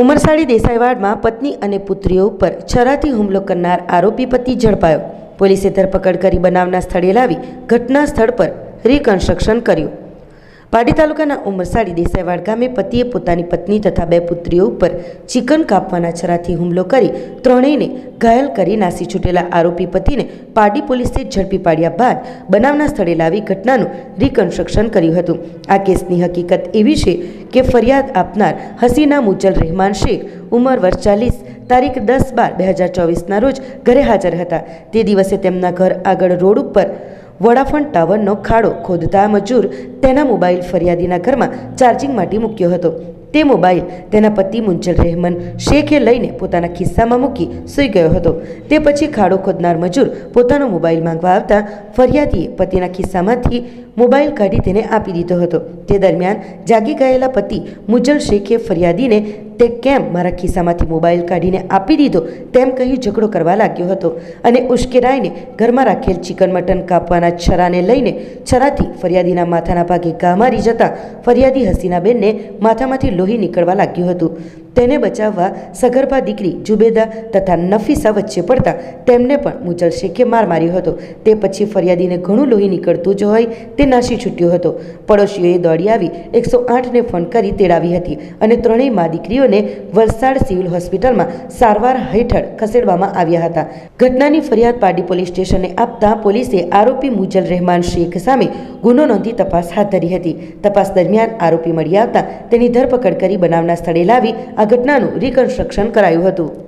ઉમરસાડી દેસાઈવાડમાં પત્ની અને પુત્રીઓ ઉપર છરાથી હુમલો કરનાર આરોપી પતિ ઝડપાયો. પોલીસે ધરપકડ કરી બનાવના સ્થળે લાવી ઘટના સ્થળ પર રિકન્સ્ટ્રક્શન કર્યું. પાટી તાલુકાના ઉમરસાડી દેસાઈવાડ ગામે પતિએ પોતાની પત્ની તથા બે પુત્રીઓ ઉપર ચિકન કાપવાના છરાથી હુમલો કરી ત્રણેયને ઘાયલ કરી નાસી છૂટેલા આરોપી પતિને પાડી પોલીસે ઝડપી પાડ્યા બાદ બનાવના સ્થળે લાવી ઘટનાનું રિકન્સ્ટ્રક્શન કર્યું હતું. આ કેસની હકીકત એવી છે કે ફરિયાદ આપનાર હસીના મુજલ રહેમાન શેખ ઉંમર વર્ષ ચાલીસ, તારીખ દસ બાર, બે હજાર ચોવીસના રોજ ઘરે હાજર હતા. તે દિવસે તેમના ઘર આગળ રોડ ઉપર વોડાફોન ટાવરનો ખાડો ખોદતા મજૂર તેના મોબાઈલ ફરિયાદીના ઘરમાં ચાર્જિંગ માટે મૂક્યો હતો. તે મોબાઈલ તેના પતિ મુંજલ રહેમાન શેખે લઈને પોતાના ખિસ્સામાં મૂકી સૂઈ ગયો હતો. તે પછી ખાડો ખોદનાર મજૂર પોતાનો મોબાઈલ માંગવા આવતા ફરિયાદીએ પતિના ખિસ્સામાંથી મોબાઈલ કાઢી તેને આપી દીધો હતો. તે દરમિયાન જાગી ગયેલા પતિ મુજલ શેખે ફરિયાદીને તે કેમ મારા ખિસ્સામાંથી મોબાઈલ કાઢીને આપી દીધો? તેમ કહી ઝઘડો કરવા લાગ્યો હતો અને ઉશ્કેરાઈને ઘરમાં રાખેલ ચિકન મટન કાપવાના છરાને લઈને છરાથી ફરિયાદીના માથાના ભાગે ઘા મારી જતા ફરિયાદી હસીનાબેનને માથામાંથી લોહી નીકળવા લાગ્યું હતું. તેને બચાવવા સગર્ભા દીકરી જુબેદા તથા નફીસા વચ્ચે પડતા તેમને પણ મુજલ શેખે માર માર્યો હતો. તે પછી ફરિયાદીને ઘણું લોહી નીકળતું જ હોય તે નાસી છૂટ્યો હતો. પડોશીઓએ દોડી આવી એકસો આઠને ફોન કરી તેડાવી હતી અને ત્રણેય મા દીકરીઓને વલસાડ સિવિલ હોસ્પિટલમાં સારવાર હેઠળ ખસેડવામાં આવ્યા હતા. ઘટનાની ફરિયાદ પાડી પોલીસ સ્ટેશને આપતા પોલીસે આરોપી મુજલ રહેમાન શેખ સામે ગુનો નોંધી તપાસ હાથ ધરી હતી. તપાસ દરમિયાન આરોપી મળી આવતા તેની ધરપકડ કરી બનાવના સ્થળે લાવી આ ઘટનાનું રિકન્સ્ટ્રક્શન કરાયું હતું.